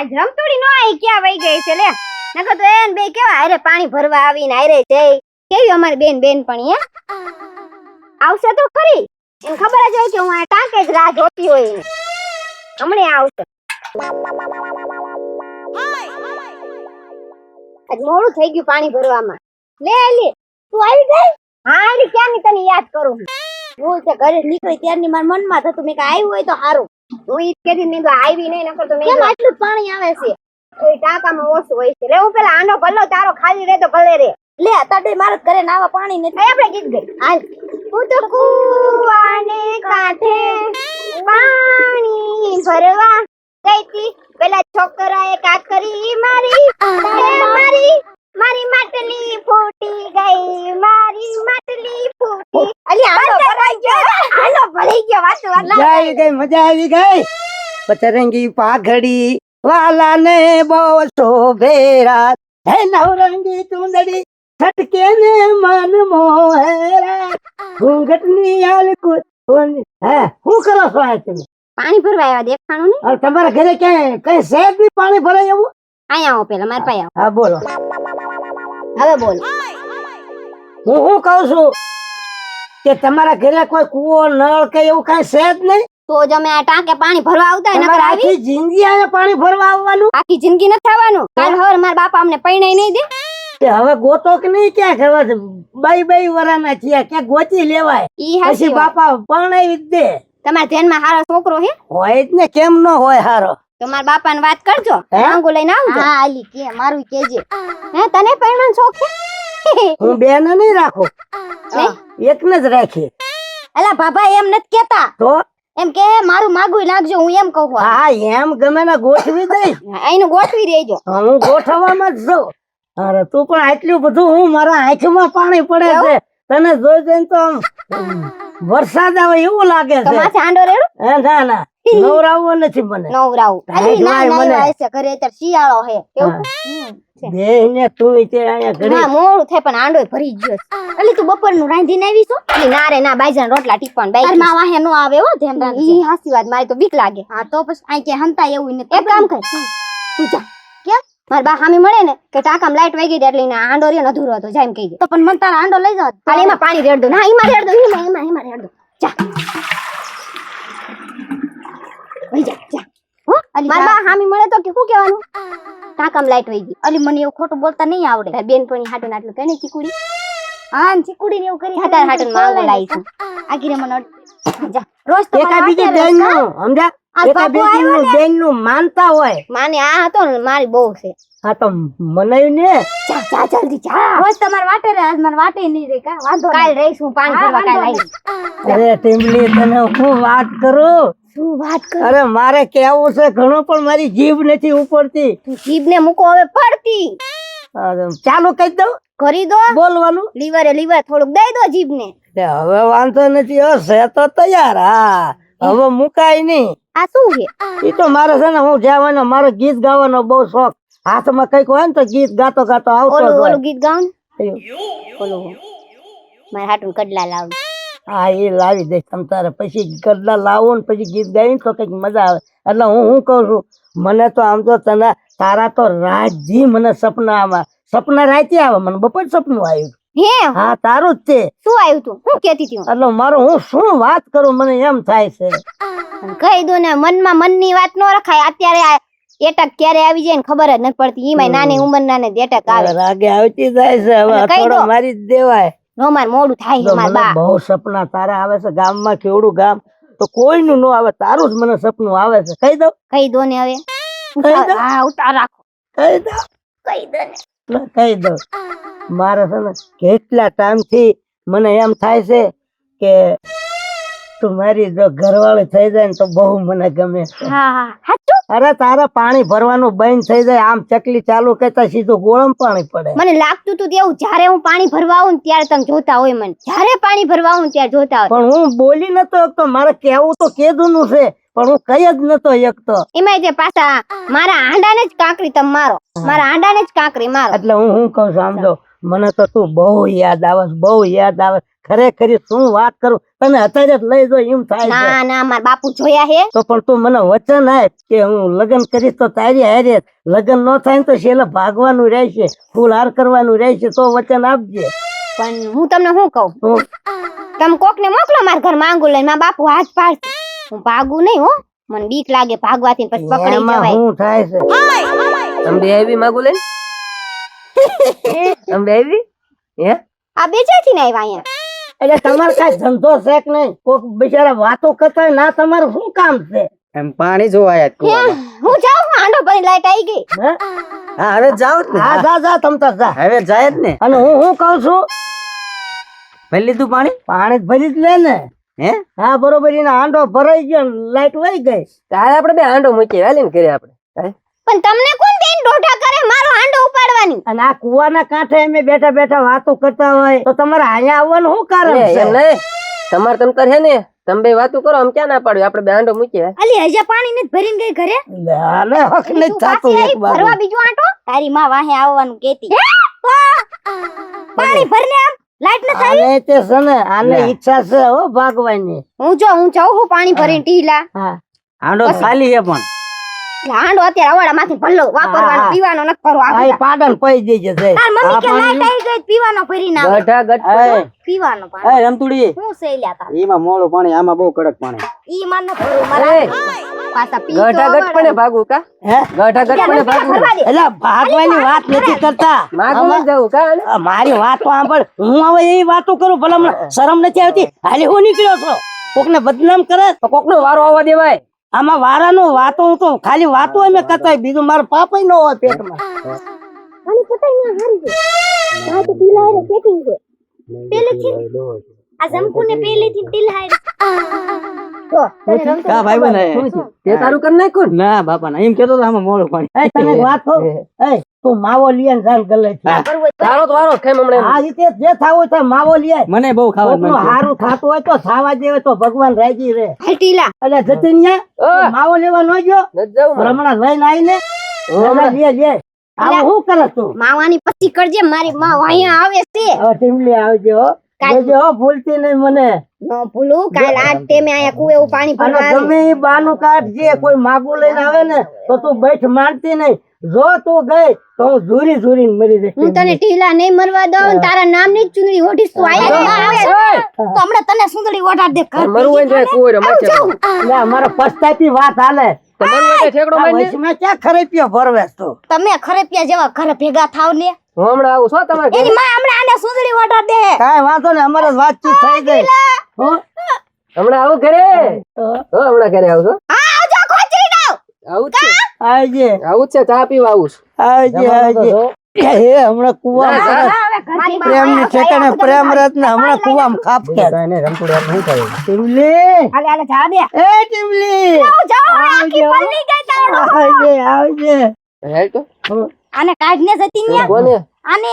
આજ રમતોડી નો આઈ ક્યાં વઈ ગઈ છે લે. નકર તો એન બે કેવા? હારે પાણી ભરવા આવીને હારે જઈ. કેવી અમારી બેન બેન પણ હે? આવશે તો ખરી. એને ખબર જ હોય કે હું આ ટાંકે જ રાહ જોતી હોય. એને હમણે આવશે. આજ મોડું થઈ ગયું પાણી ભરવામાં. લે આલી તું આવી ગઈ? હા એટલે ક્યાં ની તને યાદ કરું હું. તે ઘરે નીકળી ત્યારની મારા મનમાં થતું મેં કે આવ્યું હોય તો સારું. હું ઈ જ મેં કીધું આવી નહીં નકર તો મેં કેમ આટલું પાણી આવે છે? એ ટાંકામાં ઓછું હોય છે. લે હું પેલા આનો ગલ્લો તારો ખાલી રે તો ભલે રે. લે તાડે મારે ઘરે નાવા પાણી નથી. આપણે ગીત ગઈ. હાલ. હું તો કુવાને કાંઠે પાણી ભરવા ગઈ હતી. પેલા છોકરાએ કાકરી મારી મારી મારી માટલી ફૂટી ગઈ મારી માટલી ફૂટી અલી આનો ભરાઈ ગયો આનો ભરાઈ ગયો વાતો મજા આવી ગઈ મજા આવી ગઈ. પચરંગી પાઘડી વાલા ને બહુ શોભેરા હે નવરંગી ચુંદડી છટકે ને મન મોહેરા. ઘૂંઘટની આલકુત હે હું કરો છો આ તમે? પાણી ભરવા આવ્યા દેખાણું ને તમારા ઘરે ક્યાંય કઈ શેર બી પાણી ભરાય એવું અહીંયા આવો પેલા મારા પાસે હા બોલો. આવો હવે બોલ. હું હું કહું છું? કે તમારા ઘરે કોઈ કુવો નળ કે એવું કઈ છે જ નહીં? તો જ અમે આ ટાંકે પાણી ભરવા આવતા હોય નકર આવી? આખી જિંદગી આને પાણી ભરવા આવવાનું? આખી જિંદગી નથી આવવાનું? કાલ હવાર મારા બાપા અમને પૈણાઈ નહીં દે. કે હવે ગોતો કે નહીં ક્યાં હવે બાઈ બાઈ વરાના છીએ ક્યાં ગોતી લેવાય. ઈ પછી બાપા પરણાવી જ દે. તમારા ધ્યાનમાં હારો છોકરો હે? હોય જ ને કેમ ન હોય હારો? તો મારા બાપાને વાત કરજો. હે? લઈને આવજો. હા આલી કે મારું કેજે. હે તને પૈણાનો શોખ છે? હું બેન નહીં રાખું. એક ને જ રાખી અલા બાબા એમ નથી કેતા તો? એમ કે મારું માગું નાખજો હું એમ કહું હા એમ ગમે ને ગોઠવી દઈશ. અહીંનું ગોઠવી દેજો. હું ગોઠવવામાં જ છું. અરે તું પણ આટલું બધું હું મારા આંખમાં પાણી પડે છે. તને જોઈ જોઈને તો આમ વરસાદ આવે એવું લાગે છે. માથે આંડો રેડો? હે ના ના. નવરાવવો નથી મને. નવરાવું. ના મને. ના ઘરે અત્યારે શિયાળો હે. કેવું? હા. હમ, છે. બે ને તું તે ઘરે. ના મોડું થાય પણ આંડો ભરી ગયો છે. અલી તું બપોરનું રાંધીને આવી છો? અલી, ના રે ના બાજરાના રોટલા ટીપણ બાઈ માં વાહે નો આવે હો ઈ હાસી વાત મારી તો બીક લાગે. હા તો પછી આ કે હંતા એવું ને એક કામ કર. તું જા. કેમ મારા બા સામે મળે ને કે ટાકામાં લાઈટ વાગી ગઈ એટલે ને આંડો રે અધૂરો હતો જાય એમ કહી દે. તો પણ મન તારા આંડો લઈ જાવ. એમાં પાણી રેડ દો. ના એમાં રેડ દો એમાં એમાં એમાં રેડ દો. જા. વહી જા જા. મારા બા હામી મળે તો કે શું કહેવાનું? ટાકામાં લાઈટ વહી ગઈ. અલી મને એવું ખોટું બોલતા નહીં આવડે. બેન પણ હાટું આટલું કહે ને ચીકુડી. હા ચીકુડી ને એવું કરી હાટાર હાટું માંગો લાવીશું આગીરે મને જા. રોજ તો એકા બીજી બેનનું સમજા? આ એકા બાપુ આવ્યો બેનનું માનતા હોય. માને આ હતો ને મારી બહુ છે. હા તો મનાયું ને? જા જા જલ્દી જા. રોજ તમારે વાટે રહે આજ મને વાટે નહીં રે કા? વાંધો કાલ રહીશ હું પાણી ભરવા કાલ આવી અરે ટીમલી તને હું વાત કરું? શું વાત કર. અરે મારે કેવું છે ઘણું પણ મારી જીભ નથી ઉપડતી. જીભ ને મૂકો હવે પડતી. ચાલુ કહી દઉં. કરી દો. બોલવાનું. લીવરે લીવર થોડુંક દઈ દો જીભ ને હવે વાંધો નથી હશે તો તૈયાર. હા હવે મુકાય નહીં. આ શું છે? એ તો મારે છે ને હું જવાનો મારો ગીત ગાવાનો બહુ શોખ. હાથમાં કંઈક હોય ને તો ગીત ગાતો ગાતો આવતો ઓલું ગીત ગાવ ને. ઓલું. મારે હાટું કડલા લાવ. હા એ લાવી દઈશ તમ તારે. પછી ગરડા લાવો ને પછી ગીત ગાઈને તો કંઈક મજા આવે. એટલે હું હું કહું છું? મને તો આમ તો તને તારા તો રાજી મને સપના આમાં. સપના રાતે આવે મને બપોર સપનું આવ્યું. હે હા તારું જ તે. શું આવ્યું તું? હું કેતી તી એટલે મારું હું શું વાત કરું મને એમ થાય છે. કહી દો ને મનમાં મનની વાત ન રખાય. અત્યારે એટક ક્યારે આવી જાય ને ખબર જ નથી પડતી. એમાં નાની ઉંમરના ને એટક આવે. રાગે આવતી જાય છે. હવે થોડો મારી જ દેવાય. નો માર મોડું થાય છે માર બા. બહુ સપના તારા આવે છે ગામમાં કેવડું ગામ. તો કોઈનું નો આવે તારું જ મને સપનું આવે છે. કહી દો કહી દો ને હવે. હા ઉતાર રાખો. કહી દો કહી દો ને. કહી દો મારે છે ને કેટલા ટાઈમથી મને એમ થાય છે કે તું મારી જો ઘરવાળી થઈ જાય ને તો બહુ મને ગમે હા હા. અરે તારે પાણી ભરવાનું બંધ થઈ જાય આમ ચકલી ચાલુ કરતા સીધું ગોળમ પાણી પડે. મને લાગતું તું એવું જ્યારે હું પાણી ભરવા આવું ત્યારે તમે જોતા હોય મને. જ્યારે પાણી ભરવા આવું ત્યારે જોતા હોય. પણ હું બોલી નતો તો મારે કેવું તો કેદું નું છે પણ હું કઈ જ નતો એકતો એમાંય જે પાછા મારા આંડાને જ કાંકરી તમે મારો. મારા આંડાને જ કાંકરી મારો. એટલે હું હું કહું છું આમ જો મને તો તું બહુ યાદ આવે બહુ યાદ આવે ખરેખર શું વાત કરું? તને અત્યારે જ લઈ જો એમ થાય ના ના મારા બાપુ જોયા હે. તો પણ તું મને વચન આપ કે હું લગ્ન કરીશ તો તારી હારે. લગ્ન ન થાય તો છેલ્લે ભાગવાનું રહેશે ફૂલ હાર કરવાનું રહેશે તો વચન આપજે. પણ હું તમને શું કહું? તમે કોકને મોકલો મારા ઘર માંગુ લઈને મારા બાપુ હાથ પાડશે. હું ભાગું નહીં હો. મને બીક લાગે ભાગવાથી પછી પકડી જવાય. શું થાય છે? તમે બે આવી માગું લઈને તમે બે હે? આ બેજાથી ના આવ્યા અહીંયા. એટલે તમારે કઈ ધંધો છે કે નહીં? કોક બિચારા વાતો કરતા હોય ના તમારું શું કામ છે? એમ પાણી જોવા આવ્યા હે, હું જાઉં? હું હાંડો ભરી લાઈટ આવી ગઈ. હા? હવે જાવ ને. હા જા જા તમ તાર જા. હવે જાય જ ને. અને હું શું કહું છું? ભરી લીધું પાણી? પાણી ભરી જ લે ને. હે? હા બરોબર એના હાંડો ભરાઈ ગયો લાઈટ વહી ગઈ. તારે આપણે બે હાંડો મૂકીએ. હાલી ને કરીએ આપણે પણ તમને કોણ બેન મારો ઉપાડવાની અને આ કુવાના કાંઠે અમે બેઠા બેઠા વાતો કરતા હોય તો તમારે અહીંયા આવવાનું શું કારણ છે? એમ નહીં. તમારે તમ કરે ને તમે બે વાતો કરો આમ ક્યાં ના પાડ્યું? આપણે બે આંડો મૂકીએ. અલી હજી પાણી નથી ભરીને ગઈ ઘરે? લે, હક નથી થતું એક બાજુ ભરવા બીજો આંટો? તારી માં વાહે આવવાનું કેતી પાણી ભરને આમ? લાઈટ ન થાય? આને તે છે ને આને ઈચ્છા છે હો ભાગવાની. હું જો હું જાઉં હું પાણી ભરીને ટીલા હા. આંડો ખાલી છે પણ. હાંડો અત્યારે અવાડા માંથી ભરલો વાપરવાનો પીવાનો ન કરો આ પાડન પઈ દેજે જઈ તાર મમ્મી કે લાઈટ આવી ગઈ પીવાનો ભરી ના ગઢા ગઢ પીવાનો પાણી. એ રમતુડી. હું સેલ્યા તા. ઈમાં મોળો પાણી આમાં બહુ કડક પાણી. ઈ માર ન ભરું મારા પાછા પી ગઢા ગઢ પણ ભાગું કા? હે? ગઢા ગઢ પડે ભાગું એલા ભાગવાની વાત નથી કરતા. માગું આમાં- જવું કા મારી વાત તો સાંભળ. હું હવે એ વાતો કરું ભલા શરમ નથી આવતી. હાલી હું નીકળ્યો છો. કોકને બદનામ કરે તો કોકનો વારો આવવા દેવાય. આમાં વારાનો વાતો હું તો ખાલી વાતો અમે કરતા બીજું મારો પાપ ન હોય પેટમાં. અને પતા ના હારી છે. આ તો પીલા હારે સેટિંગ છે. પેલેથી આ જમકુ ને પેલેથી પીલા હારે. ભાઈ બને? તે તારું કરી નાખ્યું ને? ના બાપા ના એમ કેતો આમાં મોડું પાણી એ તને વાત કહું? એ તું માવો લઈ આને ગલે હોય તો. તારો તો વારો કેમ હમણે આ રીતે જે થાવું હોય તો માવો લઈ મને બહુ કોકનું હારું થાતું હોય તો ખાવા દેવે તો ભગવાન રાજી રે હટીલા ટીલા. એટલે જતીનિયા ઓય. માવો લેવા ન ગયો? હમણાં લઈને આવીને હમણાં- લે લે. આવું શું કરે તું? માવાની પછી કરજે મારી માં અહીંયા આવે છે. ટીમલી આવજો હો. હો ભૂલતી નહીં મને. નો ભૂલું કાલ આજ તે આયા કુવે પાણી ભરવા ગમે બાનું કાઢ જે કોઈ માગું લઈને આવે ને તો તું બેઠ માનતી નહીં. જો તું ગઈ તો હું ઝૂરી ઝૂરી મરી જઈશ. હું તને ઢીલા નહીં મરવા દઉં તારા નામની ચુંદડી ઓઢીશ તું ઓય. તો હમણાં તને સુંદડી ઓઢાડ દે ઘર મરવું હોય તો કુંવર રમાય અમારો પછતાતી વાત હાલે. તમે ખરેપિયા જેવા ઘરે ભેગા થાવ ને. હું હમણાં આવું છો તમારે એની માં હમણાં આને સુંદડી ઓઢાડ દે. કાઈ વાંધો ને અમારે વાતચીત થઈ ગઈ હમણાં આવું ઘરે? હો. હમણાં ઘરે આવું છો. હા. આવજો દાવ આવું છે? આવું છે? ચા પીવા આવું હે હમણાં કુવામાં પ્રેમની ઠેકાણે પ્રેમ રત્ન હમણાં કુવામાં ખાપ કે. ટીમલી. હાલે હાલે જા દે. એ ટીમલી. આવ જાઓ આખી પલ્લી ગઈ તારો. આવજે આવજે. હેડ તો. આને કાઢને જતી ને કોને? આને.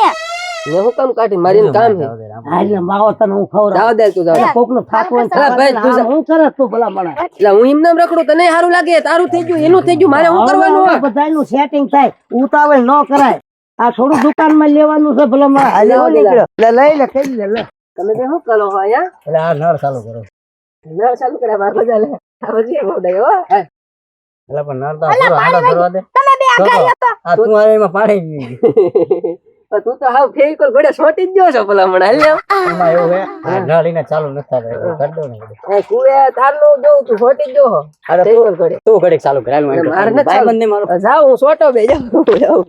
મેં હું કામ કાઢી મારીને કામ હે હાલે માવો તને હું ખવડાવું જાવ દે તું જાવ દે. કોકનું થાકું હોય ભાઈ, તું જા. હું કરે તું ભલા મને એટલે હું એમ નામ રખડું તને સારું લાગે તારું થઈ ગયું એનું થઈ ગયું મારે હું કરવાનું હોય? બધાનું સેટિંગ થાય ઉતાવળ ન કરાય આ થોડું દુકાનમાં લેવાનું છે ભલા મને હાલે લેવા હું દે. નીકળ્યો લે લઈ લે કઈ લે લે તમે શું કરો હો અહીંયા? એટલે આ નળ ચાલુ કરો નળ ચાલુ કરે મારો બધા લે. આ બધી હો. એટલે પણ નળ તો પાણી વાગ્યું. તમે બે આ હતો આ તું આવે એમાં પાણી પણ તું તો હાવ ફેવિકોલ ઘોડે સોટી જ ગયો છો ભલા હમણાં. હાલ એમાં એવું હે? આ ચાલુ નથી થતા કરી દો ને એ કુએ તારનું જોઉં તું સોટી જ ગયો છો. ફેવિકોલ ઘોડે. તું ઘડીક ચાલુ કરાયું એટલે મારે નથી મારો જાવ હું સોટો બે જાઉં, જાઉં.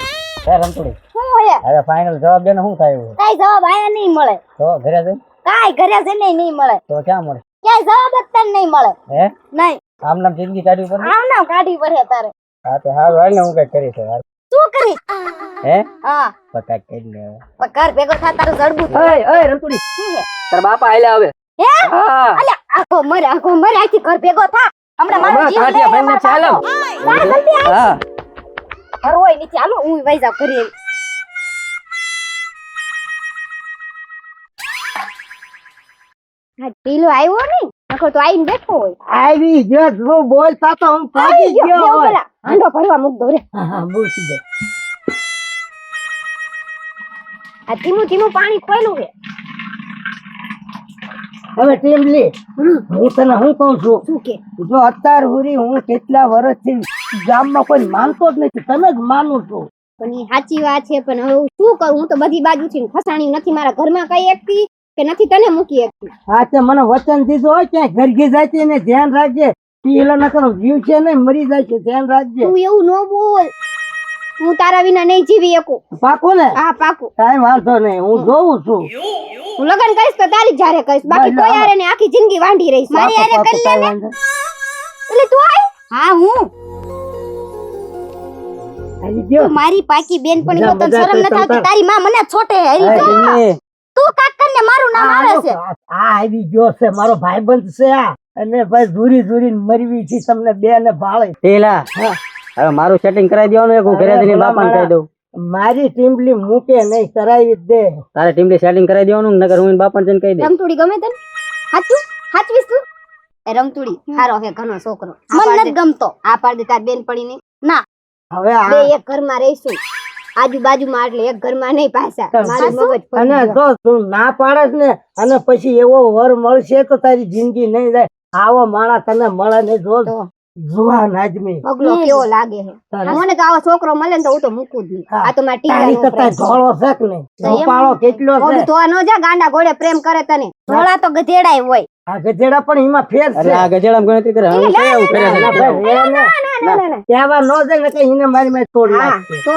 રમતુડી શું હોય? ફાઇનલ જવાબ દે ને શું થાય કાઈ જવાબ આયા નહીં મળે. તો ઘરે જઈ કાઈ ઘરે જઈ નહીં મળે. તો ક્યાં મળે? ક્યાંય જવાબ જ તને નહીં મળે. હે? નહીં. આમ નામ જિંદગી કાઢવી પડે? આમ નામ કાઢી પડે તારે. હા તો હાલ ને હું કઈ કરી છે શું કરી? હે? હા. પકા કરી લે પણ ભેગો થા તારું જડબું. ઓય, ઓય, રમતુડી. તારા બાપા આયલા આવે હે? હા. અલ્યા આખો મર આખો મર આખી ઘર ભેગો થા. હમણાં મારું જીવ લે ભાઈને એમાં ચાલો. હા જલ્દી આ હા. ઘર હોય નીચે હાલો હું વઈ ઘરે આ ઢીલો આવ્યો નહીં નકર તો આઈને બેઠો હોય. આવી ગયો તું બોલતા તો હું ભાગી ગયો હોય. પેલા હાંડો ભરવા મૂક દો રે. હા હા આ ધીમું ધીમું પાણી ખોયલું છે. હવે ટીમલી હું તને શું કહું છું? શું કે? જો અત્યાર હુરી હું કેટલા વર્ષથી ગામમાં કોઈ માનતો જ નથી. તને જ માનું છો. પણ ઈ સાચી વાત છે પણ હવે હું શું કરું? હું તો બધી બાજુથી ફસાણી નથી મારા ઘરમાં કઈ એકતી કે નથી તને મૂકી એકતી હા તે મને વચન દીધું હોય ક્યાંય ઘરઘી જાય ને ધ્યાન રાખજે. પીલા નકરો જીવ છે ને મરી જાય છે ધ્યાન રાખજે. તું એવું ન બોલ. હું તારા વિના નહીં જીવી શકું. પાકો ને? હા પાકો. ટાઈમ વાંધો નહીં હું જોઉં છું. હું લગન કરીશ તો તારી જારે કરીશ. બાકી કોઈ યારે ને આખી જિંદગી વાંઢી રહીશ. મારી યારે કરી લે ને. એટલે તું આય. હા હું. મારી પાકી બેન પણ તો તને શરમ નથી આવતી? તારી માં મને છોટે. તું કાકર ને મારું નામ આવે છે. આ આવી ગયો છે મારો ભાઈબંધ છે આ. અને ભાઈ ધૂરી ધૂરી મરવી છે તમને બે ને ભાળે. પેલા? હવે મારું સેટિંગ કરાવી દેવાનું એક હું ઘરે જઈને બાપાને કહી દઉં? મારી ટીમલી મૂકે નહીં કરાવી દે. તારે ટીમલી સેટિંગ કરાવી દેવાનું નગર હું બાપાને જઈને કહી દે રમતુડી ગમે તને? હાચું? હાચવીસ તું? એ રમતુડી હારો હે ઘણો છોકરો. મને નથી ગમતો. આ પાડ દે તાર બેન પડી નહીં ના. હવે આ બે એક ઘરમાં રહીશું. આજુબાજુમાં એટલે એક ઘરમાં નહીં પાછા. મારું મગજ અને. જો તું ના પાડસ ને અને પછી એવો વર મળશે તો તારી જિંદગી નહીં જાય. આવો માણસ તને મળે ને જો જુવાન આદમી. પગલો કેવો લાગે છે? મને તો આવો છોકરો મળે ને તો હું તો મૂકું જ નહીં. આ તો મારી ટીકા કરતા ઢોળો શક ને છે ધોપાળો કેટલો છે? તો ન જા ગાંડા ઘોડે પ્રેમ કરે તને. ઢોળા તો ગધેડાય હોય. આ ગધેડા પણ એમાં ફેર છે. આ ગજેડામાં ગણતરી કરે હું કઈ આવું ઘરે ના, ને. ના ના ના ના જાય ને કે એને મારી મેં તોડી હા નાખશે. તો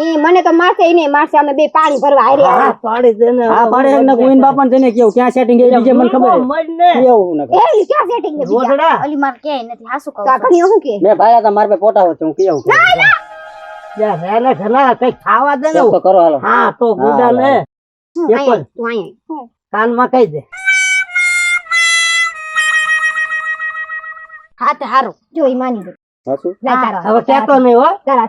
ઈ મને તો મારશે ઈને મારશે અમે બે પાણી ભરવા હારે હા, પાણી દેને હા પાણી એમને પાડે એક ને હું કેવું ક્યાં સેટિંગ એ બીજે મને ખબર છે. ને. કેવું એ ક્યાં સેટિંગ છે બીજા? રોદડા. ઓલી માર કે નથી હાસુ કહું કાકણીઓ હું કે? મે ભાયા તા માર પે પોટા હોય હું કેવું? યા, રે ને ઘણા કંઈક ખાવા દે ને. તો કરો હાલો. હા તો ગુડા લે. એક. તું અહીંયા. કાનમાં કહી દે. હા તે હારું. જો ઈ માની દે હાસુ? લા હવે કેતો નહીં હો. તારા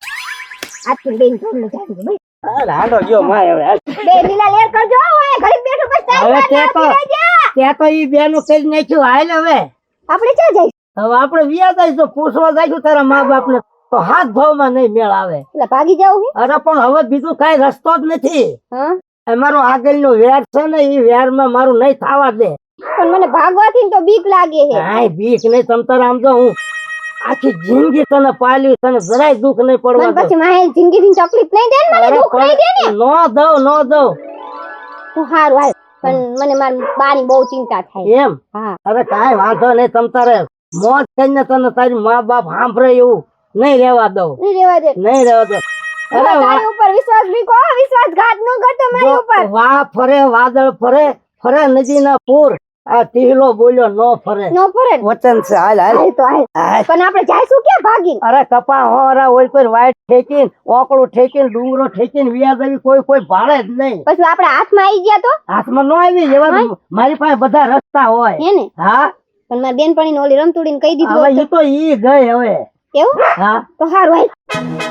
આજથી બેન જાણી ગયું. ભાઈ અરે હાંડો ગયો માય હવે બે લીલા લેર કરજો ઓય ઘડીક બેઠો બસ હવે તે તો. તે તો ઈ બેનું કરી નાખ્યું હાલ હવે. આપણે ક્યાં જઈશું? હવે આપણે વ્યા જઈશું પૂછવા જઈશું તારા મા બાપ ને તો હાથ ભાવમાં નહીં મેળ આવે. એટલે ભાગી જાવ અરે પણ હવે બીજું કઈ રસ્તો જ નથી. હા? આગળ આગળનો વેર છે ને ઈ વેરમાં મારું નહીં થવા દે. પણ મને ભાગવાથી તો બીક લાગે છે. હા બીક નહીં તમ આમ જો હું આખી જિંદગી તને પાલ્યું તને જરાય દુઃખ નહીં પડવા. પછી માહે જિંદગી તકલીફ નહીં દે ને મને દુઃખ નહીં દે ને? નો દઉં નો દઉં. તું હારું હાલ. પણ મને માર બાની બહુ ચિંતા થાય. એમ? હા. અરે કાઈ વાંધો નહીં તમ તારે મોત કરીને તને તારી મા બાપ સાંભળે એવું નહીં રહેવા દઉં. નહીં રેવા દે. નહીં રહેવા દે. અરે મારી ઉપર વિશ્વાસ મૂકો વિશ્વાસઘાત ન કરતો મારી ઉપર. વાહ ફરે વાદળ ફરે ફરે નદીના પૂર. આ ટીહલો બોલ્યો નો ફરે. નો ફરે વચન છે હાલ હાલ. તો હાલ. પણ આપણે જાઈશું ક્યાં ભાગી અરે કપા હોરા ઓલ કોઈ વાઈટ ઠેકીન ઓકળું ઠેકીન ડુંગરો ઠેકીન વ્યાજ આવી કોઈ કોઈ ભાળે જ નહીં. પછી આપણે હાથમાં આવી ગયા તો? હાથમાં નો આવી એવા મારી પાસે બધા રસ્તા હોય. હે ને? હા? પણ મારી બેનપણી ઓલી રમતુડીને કહી દીધું હવે ઈ તો ઈ ગઈ હવે. એવું? હા. તો સારું હાલ.